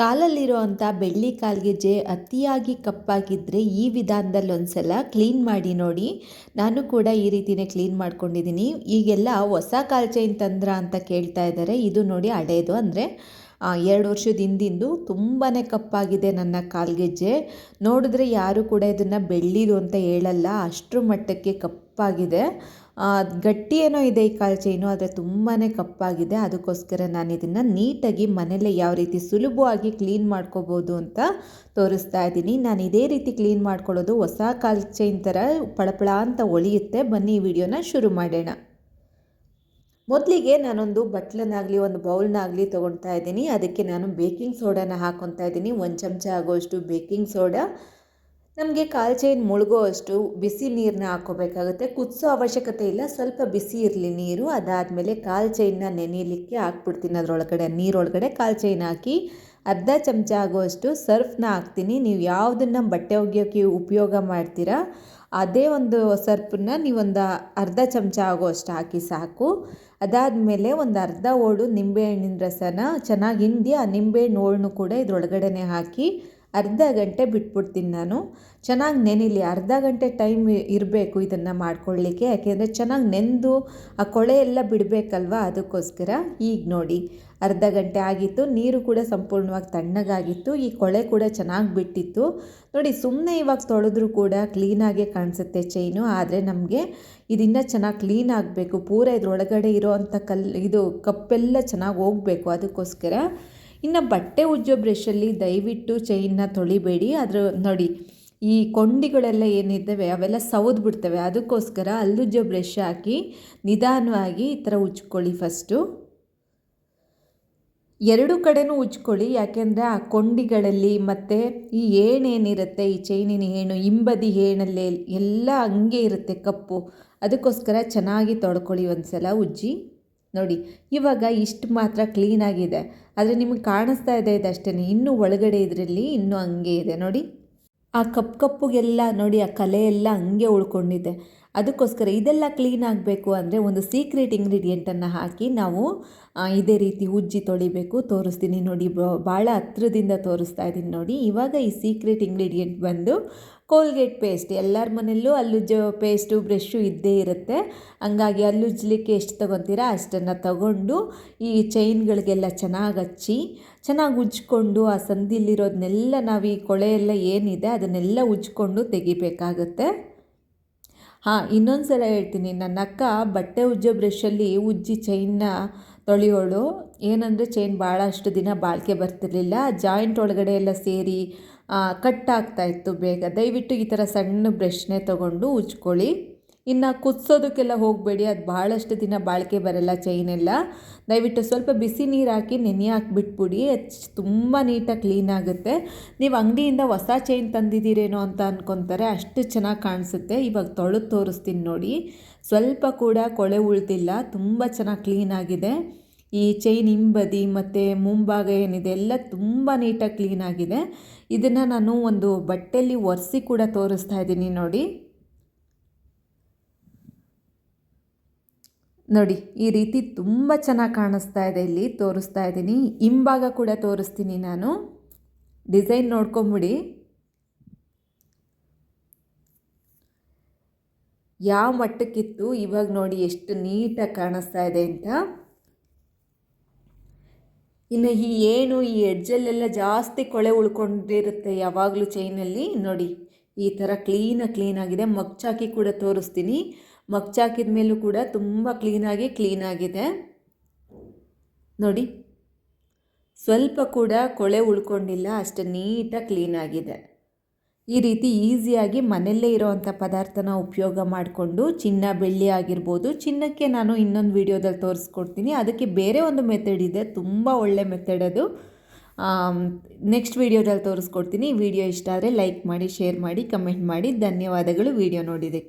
ಕಾಲಲ್ಲಿರೋ ಅಂಥ ಬೆಳ್ಳಿ ಕಾಲ್ಗೆಜ್ಜೆ ಅತಿಯಾಗಿ ಕಪ್ಪಾಗಿದ್ದರೆ ಈ ವಿಧಾನದಲ್ಲಿ ಒಂದು ಸಲ ಕ್ಲೀನ್ ಮಾಡಿ ನೋಡಿ. ನಾನು ಕೂಡ ಈ ರೀತಿನೇ ಕ್ಲೀನ್ ಮಾಡ್ಕೊಂಡಿದ್ದೀನಿ. ಈಗೆಲ್ಲ ಹೊಸ ಕಾಲ್ ಚೈನ್ ತಂದ್ರ ಅಂತ ಕೇಳ್ತಾ ಇದ್ದಾರೆ. ಇದು ನೋಡಿ ಹಳೇದು ಅಂದರೆ ಎರಡು ವರ್ಷದ ಹಿಂದಿಂದು ತುಂಬಾ ಕಪ್ಪಾಗಿದೆ ನನ್ನ ಕಾಲ್ಗೆಜ್ಜೆ ನೋಡಿದ್ರೆ ಯಾರು ಕೂಡ ಇದನ್ನು ಬೆಳ್ಳಿದು ಅಂತ ಹೇಳಲ್ಲ, ಅಷ್ಟರ ಮಟ್ಟಕ್ಕೆ ಕಪ್ಪಾಗಿದೆ. ಗಟ್ಟಿ ಏನೋ ಇದೆ ಈ ಕಾಲು ಚೈನು, ಆದರೆ ತುಂಬಾ ಕಪ್ಪಾಗಿದೆ. ಅದಕ್ಕೋಸ್ಕರ ನಾನು ಇದನ್ನು ನೀಟಾಗಿ ಮನೆಯಲ್ಲೇ ಯಾವ ರೀತಿ ಸುಲಭವಾಗಿ ಕ್ಲೀನ್ ಮಾಡ್ಕೋಬೋದು ಅಂತ ತೋರಿಸ್ತಾ ಇದ್ದೀನಿ. ನಾನು ಇದೇ ರೀತಿ ಕ್ಲೀನ್ ಮಾಡ್ಕೊಳ್ಳೋದು ಹೊಸ ಕಾಲು ಚೈನ್ ಥರ ಪಳಪಳ ಅಂತ ಒಳಿಯುತ್ತೆ. ಬನ್ನಿ ಈ ವಿಡಿಯೋನ ಶುರು ಮಾಡೋಣ. ಮೊದಲಿಗೆ ನಾನೊಂದು ಬಟ್ಲನ್ನಾಗಲಿ, ಒಂದು ಬೌಲ್ನಾಗಲಿ ತೊಗೊಳ್ತಾ ಇದ್ದೀನಿ. ಅದಕ್ಕೆ ನಾನು ಬೇಕಿಂಗ್ ಸೋಡಾನ ಹಾಕೊತಾ ಇದ್ದೀನಿ. ಒಂದು ಚಮಚ ಆಗೋಷ್ಟು ಬೇಕಿಂಗ್ ಸೋಡಾ. ನಮಗೆ ಕಾಲು ಚೈನ್ ಮುಳುಗೋ ಅಷ್ಟು ಬಿಸಿ ನೀರನ್ನ ಹಾಕೋಬೇಕಾಗುತ್ತೆ ಕುದಿಸೋ ಅವಶ್ಯಕತೆ ಇಲ್ಲ. ಸ್ವಲ್ಪ ಬಿಸಿ ಇರಲಿ ನೀರು. ಅದಾದಮೇಲೆ ಕಾಲು ಚೈನ್ನ ನೆನೆಯಲಿಕ್ಕೆ ಹಾಕ್ಬಿಡ್ತೀನಿ ಅದರೊಳಗಡೆ, ನೀರೊಳಗಡೆ. ಕಾಲು ಚೈನ್ ಹಾಕಿ ಅರ್ಧ ಚಮಚ ಆಗುವಷ್ಟು ಸರ್ಫ್ನ ಹಾಕ್ತೀನಿ. ನೀವು ಯಾವುದನ್ನು ಬಟ್ಟೆ ಒಗೆಯೋಕ್ಕೆ ಉಪಯೋಗ ಮಾಡ್ತೀರಾ, ಅದೇ ಒಂದು ಸರ್ಫನ್ನ ನೀವೊಂದು ಅರ್ಧ ಚಮಚ ಆಗುವಷ್ಟು ಹಾಕಿ ಸಾಕು. ಅದಾದಮೇಲೆ ಒಂದು ಅರ್ಧ ಓಡು ನಿಂಬೆಹಣ್ಣಿನ ರಸನ, ಚೆನ್ನಾಗಿ ಹಿಂಡಿ ಆ ನಿಂಬೆಹಣ್ಣು ಓಳನ್ನು ಕೂಡ ಇದರೊಳಗಡೆ ಹಾಕಿ ಅರ್ಧ ಗಂಟೆ ಬಿಟ್ಬಿಡ್ತೀನಿ ನಾನು. ಚೆನ್ನಾಗಿ ನೆನಿಲಿ, ಅರ್ಧ ಗಂಟೆ ಟೈಮ್ ಇರಬೇಕು ಇದನ್ನು ಮಾಡ್ಕೊಳ್ಳಿಕ್ಕೆ. ಯಾಕೆಂದರೆ ಚೆನ್ನಾಗಿ ನೆಂದು ಆ ಕೊಳೆ ಎಲ್ಲ ಬಿಡಬೇಕಲ್ವ ಅದಕ್ಕೋಸ್ಕರ. ಈಗ ನೋಡಿ, ಅರ್ಧ ಗಂಟೆ ಆಗಿತ್ತು, ನೀರು ಕೂಡ ಸಂಪೂರ್ಣವಾಗಿ ತಣ್ಣಗಾಗಿತ್ತು, ಈ ಕೊಳೆ ಕೂಡ ಚೆನ್ನಾಗಿ ಬಿಟ್ಟಿತ್ತು. ನೋಡಿ ಸುಮ್ಮನೆ ಇವಾಗ ತೊಳೆದ್ರೂ ಕೂಡ ಕ್ಲೀನಾಗೇ ಕಾಣಿಸುತ್ತೆ ಚೈನು ಆದರೆ ನಮಗೆ ಇದನ್ನು ಚೆನ್ನಾಗಿ ಕ್ಲೀನ್ ಆಗಬೇಕು. ಪೂರ ಇದ್ರೊಳಗಡೆ ಇರೋ ಅಂಥ ಕಲ್, ಇದು ಕಪ್ಪೆಲ್ಲ ಚೆನ್ನಾಗಿ ಹೋಗಬೇಕು ಅದಕ್ಕೋಸ್ಕರ. ಇನ್ನು ಬಟ್ಟೆ ಉಜ್ಜೋ ಬ್ರಷಲ್ಲಿ ದಯವಿಟ್ಟು ಚೈನ್ನ ತೊಳಿಬೇಡಿ. ಅದ್ರ ನೋಡಿ, ಈ ಕೊಂಡಿಗಳೆಲ್ಲ ಏನಿದ್ದಾವೆ, ಅವೆಲ್ಲ ಸೌದು ಬಿಡ್ತವೆ. ಅದಕ್ಕೋಸ್ಕರ ಅಲ್ಲುಜ್ಜೋ ಬ್ರಷ್ ಹಾಕಿ, ನಿಧಾನವಾಗಿ ಈ ಥರ ಉಜ್ಕೊಳ್ಳಿ ಫಸ್ಟು ಎರಡು ಕಡೆನೂ ಉಜ್ಕೊಳ್ಳಿ. ಯಾಕೆಂದರೆ ಆ ಕೊಂಡಿಗಳಲ್ಲಿ ಮತ್ತು ಈ ಏಣೇನಿರುತ್ತೆ ಈ ಚೈನಿನ ಏಣು, ಹಿಂಬದಿ ಏಣಲ್ಲೇ ಎಲ್ಲ ಹಂಗೆ ಇರುತ್ತೆ ಕಪ್ಪು. ಅದಕ್ಕೋಸ್ಕರ ಚೆನ್ನಾಗಿ ತೊಳ್ಕೊಳ್ಳಿ ಒಂದು ಸಲ ಉಜ್ಜಿ. ನೋಡಿ, ಇವಾಗ ಇಷ್ಟು ಮಾತ್ರ ಕ್ಲೀನಾಗಿದೆ ಆದರೆ ನಿಮಗೆ ಕಾಣಿಸ್ತಾ ಇದೆ ಇದಷ್ಟೇ ಇನ್ನೂ ಒಳಗಡೆ ಇದರಲ್ಲಿ ಇನ್ನೂ ಹಂಗೆ ಇದೆ. ನೋಡಿ, ಆ ಕಪ್ಪು ಕಪ್ಪುಗೆಲ್ಲ ನೋಡಿ, ಆ ಕಲೆ ಎಲ್ಲ ಹಂಗೆ ಉಳ್ಕೊಂಡಿದೆ. ಅದಕ್ಕೋಸ್ಕರ ಇದೆಲ್ಲ ಕ್ಲೀನ್ ಆಗಬೇಕು ಅಂದರೆ ಒಂದು ಸೀಕ್ರೆಟ್ ಇಂಗ್ರೀಡಿಯೆಂಟನ್ನು ಹಾಕಿ ನಾವು ಇದೇ ರೀತಿ ಉಜ್ಜಿ ತೊಳಿಬೇಕು. ತೋರಿಸ್ತೀನಿ ನೋಡಿ ಭಾಳ ಹತ್ರದಿಂದ ತೋರಿಸ್ತಾ ಇದ್ದೀನಿ ನೋಡಿ. ಇವಾಗ ಈ ಸೀಕ್ರೆಟ್ ಇಂಗ್ರೀಡಿಯೆಂಟ್ ಬಂದು ಕೋಲ್ಗೇಟ್ ಪೇಸ್ಟ್ ಎಲ್ಲರ ಮನೆಯಲ್ಲೂ ಅಲ್ಲುಜ್ಜೋ ಪೇಸ್ಟು ಬ್ರಷ್ಷು ಇದ್ದೇ ಇರುತ್ತೆ. ಹಂಗಾಗಿ ಅಲ್ಲುಜ್ಜಲಿಕ್ಕೆ ಎಷ್ಟು ತೊಗೊತೀರಾ ಅಷ್ಟನ್ನು ತಗೊಂಡು ಈ ಚೈನ್ಗಳಿಗೆಲ್ಲ ಚೆನ್ನಾಗಿ ಹಚ್ಚಿ, ಚೆನ್ನಾಗಿ ಉಜ್ಕೊಂಡು ಆ ಸಂದಿಲಿರೋದನ್ನೆಲ್ಲ ನಾವು ಈ ಕೊಳೆ ಎಲ್ಲ ಏನಿದೆ ಅದನ್ನೆಲ್ಲ ಉಜ್ಕೊಂಡು ತೆಗಿಬೇಕಾಗುತ್ತೆ. ಹಾಂ, ಇನ್ನೊಂದು ಸಲ ಹೇಳ್ತೀನಿ. ನನ್ನ ಅಕ್ಕ ಬಟ್ಟೆ ಉಜ್ಜೋ ಬ್ರಷಲ್ಲಿ ಉಜ್ಜಿ ಚೈನ್ನ ತೊಳೆಯೋಳು. ಏನಂದರೆ ಚೈನ್ ಭಾಳಷ್ಟು ದಿನ ಬಾಳಿಕೆ ಬರ್ತಿರ್ಲಿಲ್ಲ. ಜಾಯಿಂಟ್ ಒಳಗಡೆ ಎಲ್ಲ ಸೇರಿ ಕಟ್ ಇತ್ತು ಬೇಗ. ದಯವಿಟ್ಟು ಈ ಥರ ಸಣ್ಣ ಬ್ರಷ್ನೇ ತೊಗೊಂಡು ಉಜ್ಕೊಳ್ಳಿ. ಇನ್ನು ಕುದಿಸೋದಕ್ಕೆಲ್ಲ ಹೋಗಬೇಡಿ, ಅದು ಭಾಳಷ್ಟು ದಿನ ಬಾಳಿಕೆ ಬರಲ್ಲ ಚೈನೆಲ್ಲ. ದಯವಿಟ್ಟು ಸ್ವಲ್ಪ ಬಿಸಿ ನೀರು ಹಾಕಿ ನೆನೆ ಹಾಕಿಬಿಟ್ಬಿಡಿ ತುಂಬ ನೀಟಾಗಿ ಕ್ಲೀನ್ ಆಗುತ್ತೆ. ನೀವು ಅಂಗಡಿಯಿಂದ ಹೊಸ ಚೈನ್ ತಂದಿದ್ದೀರೇನೋ ಅಂತ ಅಂದ್ಕೊತಾರೆ ಅಷ್ಟು ಚೆನ್ನಾಗಿ ಕಾಣಿಸುತ್ತೆ. ಇವಾಗ ತೊಳೆದು ತೋರಿಸ್ತೀನಿ ನೋಡಿ. ಸ್ವಲ್ಪ ಕೂಡ ಕೊಳೆ ಉಳ್ತಿಲ್ಲ ತುಂಬ ಚೆನ್ನಾಗಿ ಕ್ಲೀನ್ ಆಗಿದೆ. ಈ ಚೈನ್ ಹಿಂಬದಿ ಮತ್ತು ಮುಂಭಾಗ ಏನಿದೆ, ಎಲ್ಲ ತುಂಬ ನೀಟಾಗಿ ಕ್ಲೀನಾಗಿದೆ ಇದನ್ನು ನಾನು ಒಂದು ಬಟ್ಟೆಯಲ್ಲಿ ಒರೆಸಿ ಕೂಡ ತೋರಿಸ್ತಾ ಇದ್ದೀನಿ ನೋಡಿ. ನೋಡಿ, ಈ ರೀತಿ ತುಂಬ ಚೆನ್ನಾಗಿ ಕಾಣಿಸ್ತಾ ಇದೆ ಇಲ್ಲಿ, ತೋರಿಸ್ತಾ ಇದ್ದೀನಿ. ಹಿಂಭಾಗ ಕೂಡ ತೋರಿಸ್ತೀನಿ ನಾನು. ಡಿಸೈನ್ ನೋಡ್ಕೊಂಬಿಡಿ. ಯಾವ ಮಟ್ಟಕ್ಕಿತ್ತು? ಇವಾಗ ನೋಡಿ ಎಷ್ಟು ನೀಟಾಗಿ ಕಾಣಿಸ್ತಾ ಇದೆ ಅಂತ. ಇನ್ನು ಈ ಏನು, ಈ ಎಡ್ಜಲ್ಲೆಲ್ಲ ಜಾಸ್ತಿ ಕೊಳೆ ಉಳ್ಕೊಂಡಿರುತ್ತೆ ಯಾವಾಗಲೂ ಚೈನಲ್ಲಿ ನೋಡಿ, ಈ ಥರ ಕ್ಲೀನಾಗಿ ಕ್ಲೀನಾಗಿದೆ ಮಗ್ಚಾಕಿ ಕೂಡ ತೋರಿಸ್ತೀನಿ. ಮಗ್ಚಾಕಿದ ಮೇಲೂ ಕೂಡ ತುಂಬ ಕ್ಲೀನಾಗಿ ಕ್ಲೀನಾಗಿದೆ ನೋಡಿ, ಸ್ವಲ್ಪ ಕೂಡ ಕೊಳೆ ಉಳ್ಕೊಂಡಿಲ್ಲ, ಅಷ್ಟು ನೀಟಾಗಿ ಕ್ಲೀನಾಗಿದೆ ಈ ರೀತಿ ಈಸಿಯಾಗಿ ಮನೆಯಲ್ಲೇ ಇರೋವಂಥ ಪದಾರ್ಥನ ಉಪಯೋಗ ಮಾಡಿಕೊಂಡು, ಚಿನ್ನ, ಬೆಳ್ಳಿ ಆಗಿರ್ಬೋದು, ಚಿನ್ನಕ್ಕೆ ನಾನು ಇನ್ನೊಂದು ವಿಡಿಯೋದಲ್ಲಿ ತೋರಿಸ್ಕೊಡ್ತೀನಿ. ಅದಕ್ಕೆ ಬೇರೆ ಒಂದು ಮೆಥಡ್ ಇದೆ, ತುಂಬ ಒಳ್ಳೆ ಮೆಥಡ್ ಅದು. ನೆಕ್ಸ್ಟ್ ವಿಡಿಯೋದಲ್ಲಿ ತೋರಿಸ್ಕೊಡ್ತೀನಿ. ವಿಡಿಯೋ ಇಷ್ಟ ಆದರೆ ಲೈಕ್ ಮಾಡಿ ಶೇರ್ ಮಾಡಿ ಕಮೆಂಟ್ ಮಾಡಿ. ಧನ್ಯವಾದಗಳು ವಿಡಿಯೋ ನೋಡಿದ್ದಕ್ಕೆ.